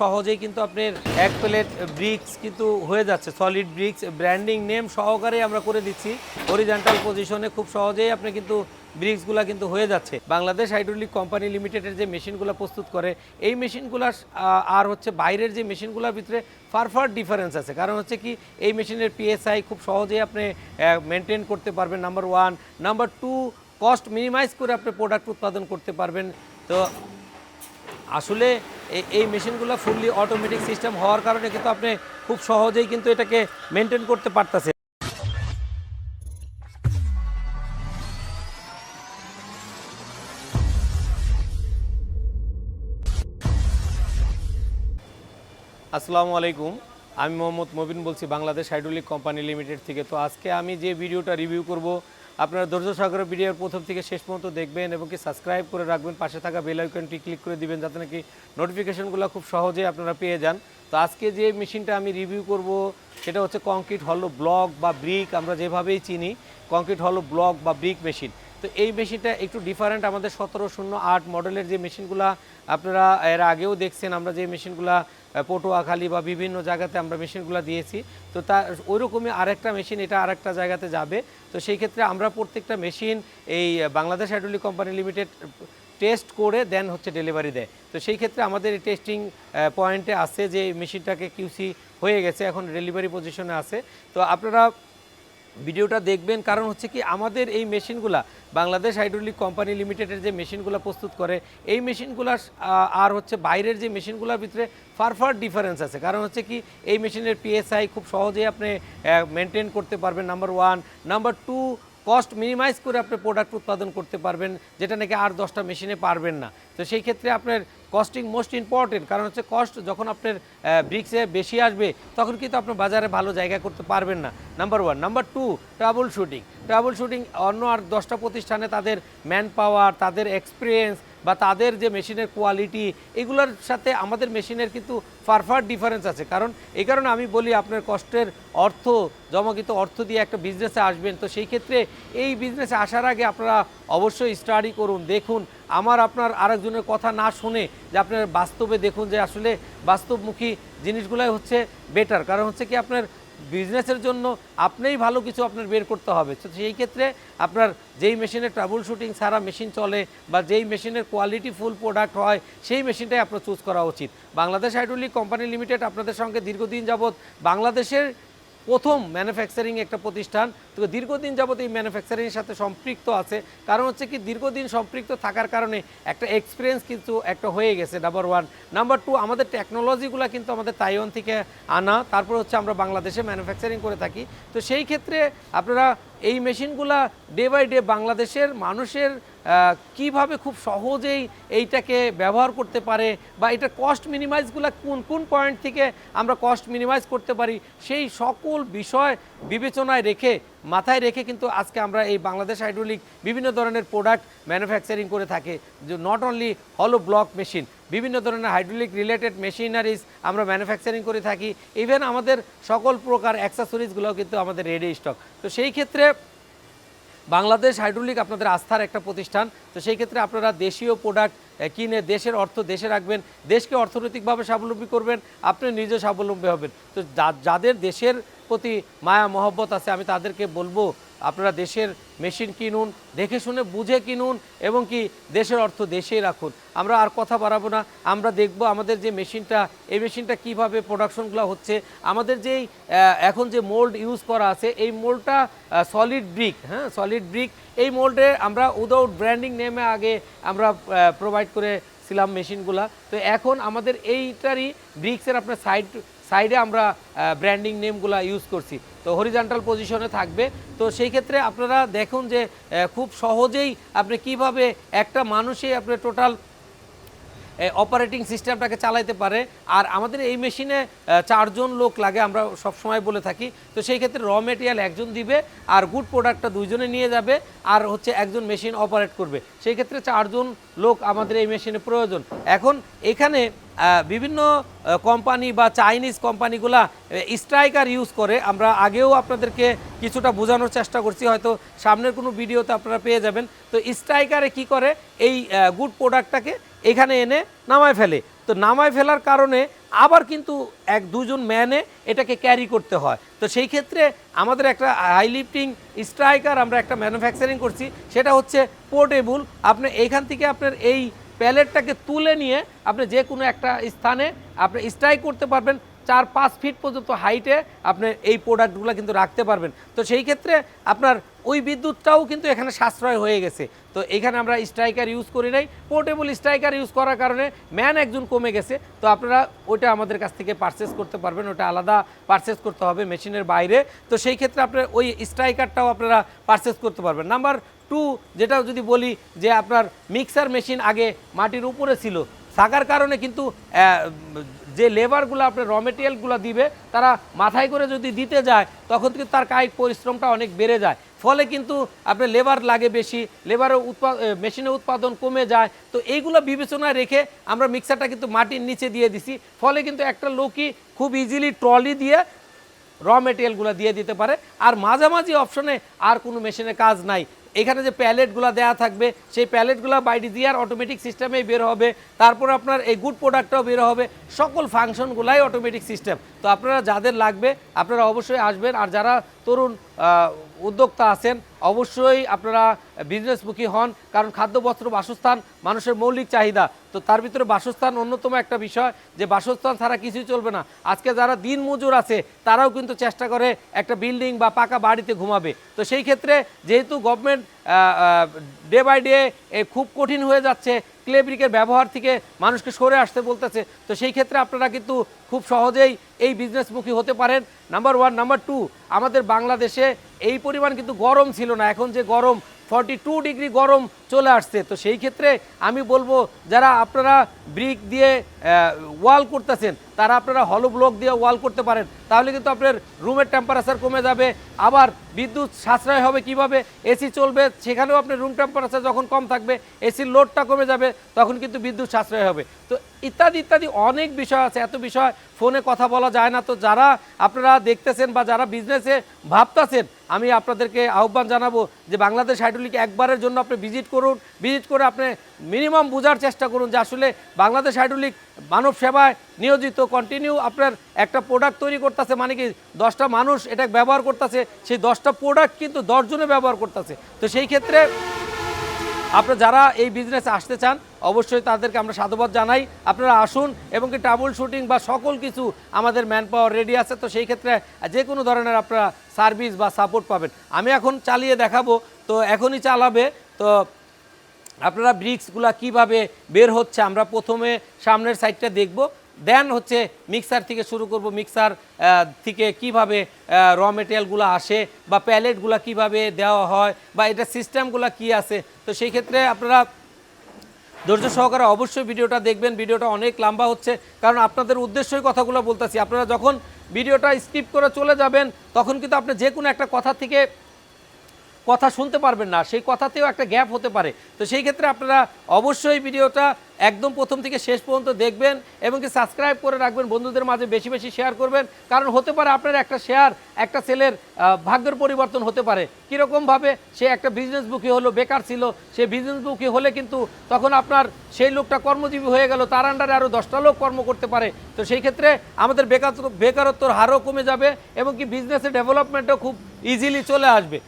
সহজেই কিন্তু আপনার এক প্লেট ব্রিক্স কিন্তু হয়ে যাচ্ছে। সলিড ব্রিক্স ব্র্যান্ডিং নেম সহকারে আমরা করে দিচ্ছি। হরিজেন্টাল পজিশনে খুব সহজেই আপনি কিন্তু ব্রিক্সগুলো কিন্তু হয়ে যাচ্ছে। বাংলাদেশ হাইড্রোলিক কোম্পানি লিমিটেডের যে মেশিনগুলো প্রস্তুত করে, এই মেশিনগুলো আর হচ্ছে বাইরের যে মেশিনগুলোর ভিতরে ফারফার ডিফারেন্স আছে। কারণ হচ্ছে কি, এই মেশিনের পিএসআই খুব সহজেই আপনি মেনটেন করতে পারবেন। Number one number two cost minimize করে আপনি প্রোডাক্ট উৎপাদন করতে পারবেন। তো আসলে এই- মেশিনগুলো ফুললি অটোমেটিক সিস্টেম হওয়ার কারণে কিন্তু আপনি খুব সহজেই কিন্তু এটাকে মেনটেন করতে পারতেছে আসসালামু আলাইকুম, আমি মোহাম্মদ মবিন বলছি বাংলাদেশ হাইড্রোলিক কোম্পানি লিমিটেড থেকে। তো আজকে আমি যে ভিডিওটা রিভিউ করব আপনারা ধৈর্য সহকারে ভিডিওর প্রথম থেকে শেষ পর্যন্ত দেখবেন এবং কি সাবস্ক্রাইব করে রাখবেন, পাশে থাকা বেল আইকনটি ক্লিক করে দিবেন যাতে নাকি নোটিফিকেশনগুলো খুব সহজে আপনারা পেয়ে যান। তো আজকে যে মেশিনটা আমি রিভিউ করব, সেটা হচ্ছে কংক্রিট হলো ব্লক বা ব্রিক আমরা যেভাবেই চিনি কংক্রিট হলো ব্লক বা ব্রিক মেশিন তো এই মেশিনটা একটু ডিফারেন্ট আমাদের সতেরো শূন্য আট মডেলের যে মেশিনগুলা আপনারা এর আগেও দেখছেন, আমরা যে মেশিনগুলা পটুয়াখালী বা বিভিন্ন জায়গাতে আমরা মেশিনগুলো দিয়েছি। তো তা ওইরকমই আরেকটা মেশিন, এটা আরেকটা জায়গাতে যাবে। তো সেই ক্ষেত্রে আমরা প্রত্যেকটা মেশিন এই Bangladesh hydraulic company limited test করে দেন হচ্ছে ডেলিভারি দেয়। তো সেই ক্ষেত্রে আমাদের টেস্টিং পয়েন্টে আছে যে মেশিনটাকে কিউসি হয়ে গেছে, এখন ডেলিভারি পজিশনে আছে। তো আপনারা ভিডিওটা দেখবেন, কারণ হচ্ছে কি আমাদের এই মেশিনগুলা, বাংলাদেশ হাইড্রোলিক কোম্পানি লিমিটেডের যে মেশিনগুলো প্রস্তুত করে, এই মেশিনগুলার আর হচ্ছে বাইরের যে মেশিনগুলোর ভিতরে ফার ফার ডিফারেন্স আছে। কারণ হচ্ছে কি এই মেশিনের পিএসআই খুব সহজেই আপনি মেনটেন করতে পারবেন number one number two cost minimize করে আপনি প্রোডাক্ট উৎপাদন করতে পারবেন, যেটা নাকি আর দশটা মেশিনে পারবেন না। তো সেই ক্ষেত্রে আপনার কস্টিং মোস্ট ইম্পর্টেন্ট কারণ হচ্ছে কস্ট যখন আপনার ব্রিক্সে বেশি আসবে, তখন কিন্তু আপনি বাজারে ভালো জায়গা করতে পারবেন না। Number one number two travel shooting travel shooting অন্য আর দশটা প্রতিষ্ঠানে তাদের ম্যান পাওয়ার তাদের এক্সপিরিয়েন্স বা তাদের যে মেশিনের কোয়ালিটি এগুলোর সাথে আমাদের মেশিনের কিন্তু ফারফার ডিফারেন্স আছে। কারণ এই কারণে আমি বলি আপনার কষ্টের অর্থ, জমাকৃত অর্থ দিয়ে একটা বিজনেসে আসবেন। তো সেই ক্ষেত্রে এই বিজনেসে আসার আগে আপনারা অবশ্যই স্টাডি করুন, দেখুন। আমার আপনার আরেকজনের কথা না শুনে যে আপনার বাস্তবে দেখুন যে আসলে বাস্তবমুখী জিনিসগুলাই হচ্ছে বেটার কারণ হচ্ছে কি আপনার বিজনেসের জন্য আপনিই ভালো কিছু আপনার বের করতে হবে। তো সেই ক্ষেত্রে আপনার যেই মেশিনের ট্রাবল শুটিং সারা মেশিন চলে বা যেই মেশিনের কোয়ালিটি ফুল প্রোডাক্ট হয়, সেই মেশিনটাই আপনার চুজ করা উচিত। বাংলাদেশ হাইড্রোলিক কোম্পানি লিমিটেড আপনাদের সঙ্গে দীর্ঘদিন যাবৎ বাংলাদেশের প্রথম ম্যানুফ্যাকচারিং একটা প্রতিষ্ঠান। তো দীর্ঘদিন যাবত এই ম্যানুফ্যাকচারিংয়ের সাথে সম্পৃক্ত আছে। কারণ হচ্ছে কি, দীর্ঘদিন সম্পৃক্ত থাকার কারণে একটা এক্সপিরিয়েন্স কিন্তু একটা হয়ে গেছে নাম্বার ওয়ান নাম্বার টু আমাদের টেকনোলজিগুলো কিন্তু আমাদের তাইওয়ান থেকে আনা। তারপর হচ্ছে আমরা বাংলাদেশে ম্যানুফ্যাকচারিং করে থাকি। তো সেই ক্ষেত্রে আপনারা এই মেশিনগুলা ডে বাই ডে বাংলাদেশের মানুষের কীভাবে খুব সহজেই এইটাকে ব্যবহার করতে পারে বা এটা কস্ট মিনিমাইজগুলো কোন কোন পয়েন্ট থেকে আমরা কস্ট মিনিমাইজ করতে পারি, সেই সকল বিষয় বিবেচনায় রেখে, মাথায় রেখে কিন্তু আজকে আমরা এই বাংলাদেশ হাইড্রোলিক বিভিন্ন ধরনের প্রোডাক্ট ম্যানুফ্যাকচারিং করে থাকে। যে নট অনলি হলো ব্লক মেশিন বিভিন্ন ধরনের হাইড্রোলিক রিলেটেড মেশিনারিজ আমরা ম্যানুফ্যাকচারিং করে থাকি। ইভেন আমাদের সকল প্রকার অ্যাক্সেসরিজগুলোও কিন্তু আমাদের রেডি স্টক তো সেই ক্ষেত্রে বাংলাদেশ হাইড্রোলিক আপনাদের আস্থার একটা প্রতিষ্ঠান। তো সেই ক্ষেত্রে আপনারা দেশীয় প্রোডাক্ট কিনে দেশের অর্থ দেশে রাখবেন, দেশকে অর্থনৈতিকভাবে স্বাবলম্বী করবেন, আপনি নিজে স্বাবলম্বী হবেন। তো যাদের দেশের প্রতি মায়া, মহব্বত আছে, আমি তাদেরকে বলব আপনারা দেশের মেশিন কিনুন, দেখে শুনে বুঝে কিনুন এবং কি দেশের অর্থ দেশেই রাখুন। আমরা আর কথা বাড়াবো না। আমরা দেখব আমাদের যে মেশিনটা, এই মেশিনটা কীভাবে প্রোডাকশনগুলো হচ্ছে। আমাদের যেই এখন যে মোল্ড ইউজ করা আছে, এই মোল্ডটা সলিড ব্রিক হ্যাঁ সলিড ব্রিক এই মোল্ডে আমরা উইদাউট ব্র্যান্ডিং নেমে আগে আমরা প্রোভাইড করেছিলাম মেশিনগুলা। তো এখন আমাদের এইটারই ব্রিক্সের আপনার সাইড সাইডে আমরা ব্র্যান্ডিং নেমগুলো ইউজ করছি। তো হরিজান্টাল পজিশনে থাকবে। তো সেই ক্ষেত্রে আপনারা দেখুন যে খুব সহজেই আপনি কীভাবে একটা মানুষে আপনি টোটাল অপারেটিং সিস্টেমটাকে চালাইতে পারে। আর আমাদের এই মেশিনে চারজন লোক লাগে, আমরা সব সময় বলে থাকি। তো সেই ক্ষেত্রে র মেটেরিয়াল একজন দিবে, আর গুড প্রোডাক্টটা দুইজনে নিয়ে যাবে, আর হচ্ছে একজন মেশিন অপারেট করবে। সেই ক্ষেত্রে চারজন লোক আমাদের এই মেশিনে প্রয়োজন। এখন এখানে বিভিন্ন কোম্পানি বা চাইনিজ কোম্পানিগুলা স্ট্রাইকার ইউজ করে। আমরা আগেও আপনাদেরকে কিছুটা বোঝানোর চেষ্টা করছি, হয়তো সামনের কোনো ভিডিওতে আপনারা পেয়ে যাবেন। তো স্ট্রাইকারে কি করে? এই গুড প্রোডাক্টটাকে এখানে এনে নামায় ফেলে। তো নামায় ফেলার কারণে আবার কিন্তু এক দুজন ম্যানে এটাকে ক্যারি করতে হয়। তো সেই ক্ষেত্রে আমাদের একটা হাই লিফটিং স্ট্রাইকার আমরা একটা ম্যানুফ্যাকচারিং করছি, সেটা হচ্ছে পোর্টেবল আপনি এইখান থেকে আপনার এই প্যালেটটাকে তুলে নিয়ে আপনি যে কোনো একটা স্থানে আপনি স্ট্রাইক করতে পারবেন। চার, পাঁচ ফিট পর্যন্ত হাইটে আপনি এই প্রোডাক্টগুলো কিন্তু রাখতে পারবেন। তো সেই ক্ষেত্রে আপনার ওই বিদ্যুৎটাও কিন্তু এখানে সাশ্রয় হয়ে গেছে। তো এখানে আমরা স্ট্রাইকার ইউজ করি নাই। পোর্টেবল স্ট্রাইকার ইউজ করার কারণে ম্যান একজন কমে গেছে। তো আপনারা ওইটা আমাদের কাছ থেকে পারচেস করতে পারবেন। ওটা আলাদা পারচেস করতে হবে মেশিনের বাইরে। তো সেই ক্ষেত্রে আপনার ওই স্ট্রাইকারটাও আপনারা পারচেস করতে পারবেন। নাম্বার টু যেটা যদি বলি যে আপনার মিক্সার মেশিন আগে মাটির উপরে ছিল। থাকার কারণে কিন্তু যে লেবারগুলো আপনার র মেটেরিয়ালগুলো দিবে, তারা মাথায় করে যদি দিতে যায়, তখন কিন্তু তার কায়িক পরিশ্রমটা অনেক বেড়ে যায়। ফলে কিন্তু আপনার লেবার লাগে বেশি লেবারের উৎপা মেশিনের উৎপাদন কমে যায়। তো এইগুলো বিবেচনায় রেখে আমরা মিক্সারটা কিন্তু মাটির নিচে দিয়ে দিছি। ফলে কিন্তু একটা লোকই খুব ইজিলি ট্রলি দিয়ে র মেটেরিয়ালগুলো দিয়ে দিতে পারে। আর মাঝামাঝি অপশনে আর কোনো মেশিনে কাজ নাই। এখানে যে প্যালেটগুলো দেওয়া থাকবে, সেই প্যালেটগুলো বাই ডিজিআর অটোমেটিক সিস্টেমেই বের হবে। তারপর আপনার এই গুড প্রোডাক্টটাও বের হবে। সকল ফাংশনগুলাই অটোমেটিক সিস্টেম তো আপনারা যাদের লাগবে, আপনারা অবশ্যই আসবেন। আর যারা তরুণ উদ্যোক্তা আছেন অবশ্যই আপনারা বিজনেসমুখী হন, কারণ খাদ্য, বস্ত্র, বাসস্থান মানুষের মৌলিক চাহিদা। তো তার ভিতরে বাসস্থান অন্যতম একটা বিষয়, যে বাসস্থান ছাড়া কিছুই চলবে না। আজকে যারা দিন মজুর আছে, তারাও কিন্তু চেষ্টা করে একটা বিল্ডিং বা পাকা বাড়িতে ঘুমাবে। তো সেই ক্ষেত্রে যেহেতু গভর্নমেন্ট ডে বাই ডে খুব কঠিন হয়ে যাচ্ছে ক্লে ব্রিকের ব্যবহার থেকে মানুষকে সরে আসতে বলতেছে, তো সেই ক্ষেত্রে আপনারা কিন্তু খুব সহজেই এই বিজনেসমুখী হতে পারেন। নাম্বার ওয়ান নাম্বার টু আমাদের বাংলাদেশে এই পরিমাণ কিন্তু গরম ছিল না। এখন যে গরম ফর্টি টু ডিগ্রি গরম চলে আসছে। তো সেই ক্ষেত্রে আমি বলব, যারা আপনারা ব্রিক দিয়ে ওয়াল করতেছেন, তারা আপনারা হলো ব্লক দিয়ে ওয়াল করতে পারেন। তাহলে কিন্তু আপনার রুমের টেম্পারেচার কমে যাবে। আবার বিদ্যুৎ সাশ্রয় হবে কীভাবে? এসি চলবে, সেখানেও আপনার রুম টেম্পারেচার যখন কম থাকবে এসির লোডটা কমে যাবে, তখন কিন্তু বিদ্যুৎ সাশ্রয় হবে। তো ইত্যাদি ইত্যাদি অনেক বিষয় আছে। এত বিষয় ফোনে কথা বলা যায় না। তো যারা আপনারা দেখতেছেন বা যারা বিজনেসে ভাবতেছেন, আমি আপনাদেরকে আহ্বান জানাব যে বাংলাদেশ হাইড্রোলিক একবারের জন্য আপনি ভিজিট করুন। ভিজিট করে আপনি মিনিমাম বোঝার চেষ্টা করুন যে আসলে বাংলাদেশ হাইড্রোলিক মানব সেবায় নিয়োজিত কন্টিনিউ আপনার একটা প্রোডাক্ট তৈরি করতেছে মানে কি দশটা মানুষ এটা ব্যবহার করতেছে, সেই দশটা প্রোডাক্ট কিন্তু দশজনে ব্যবহার করতেছে। তো সেই ক্ষেত্রে আপনারা যারা এই বিজনেসে আসতে চান, অবশ্যই তাদেরকে আমরা সাধুবাদ জানাই। আপনারা আসুন এবং কি ট্রাবল শুটিং বা সকল কিছু আমাদের ম্যান পাওয়ার রেডি আছে, তো সেই ক্ষেত্রে যে কোনো ধরনের আপনারা সার্ভিস বা সাপোর্ট পাবেন। আমি এখন চালিয়ে দেখাবো, তো এখনই চালাবে, তো আপনারা ব্রিক্সগুলা কীভাবে বের হচ্ছে আমরা প্রথমে সামনের সাইডটা দেখব। দেন হচ্ছে মিক্সার থেকে শুরু করব মিক্সার থেকে কীভাবে র মেটেরিয়ালগুলো আসে বা প্যালেটগুলো কীভাবে দেওয়া হয় বা এটা সিস্টেমগুলো কি আছে। তো সেই ক্ষেত্রে আপনারা ধৈর্য সহকারে অবশ্যই ভিডিওটা দেখবেন। ভিডিওটা অনেক লম্বা হচ্ছে। কারণ আপনাদের উদ্দেশ্যই কথাগুলো বলতেছি। আপনারা যখন ভিডিওটা স্কিপ করে চলে যাবেন, তখন কিন্তু আপনি যে কোনো একটা কথা থেকে কথা শুনতে পারবেন না সেই কথাতেও একটা গ্যাপ হতে পারে। তো সেই ক্ষেত্রে আপনারা অবশ্যই ভিডিওটা একদম প্রথম থেকে শেষ পর্যন্ত দেখবেন এবং কি সাবস্ক্রাইব করে রাখবেন বন্ধুদের মাঝে বেশি বেশি শেয়ার করবেন। কারণ হতে পারে আপনার একটা শেয়ার একটা আহ, ভাগ্যের পরিবর্তন হতে পারে। কীরকমভাবে সে একটা বিজনেস বুকি হলো বেকার ছিল সে বিজনেস বুকি হলে কিন্তু তখন আপনার সেই লোকটা কর্মজীবী হয়ে গেল তার আন্ডারে আরও দশটা লোক কর্ম করতে পারে। তো সেই ক্ষেত্রে আমাদের বেকার বেকারত্বর হারও কমে যাবে এবং কি বিজনেসের ডেভেলপমেন্টও খুব ইজিলি চলে আসবে।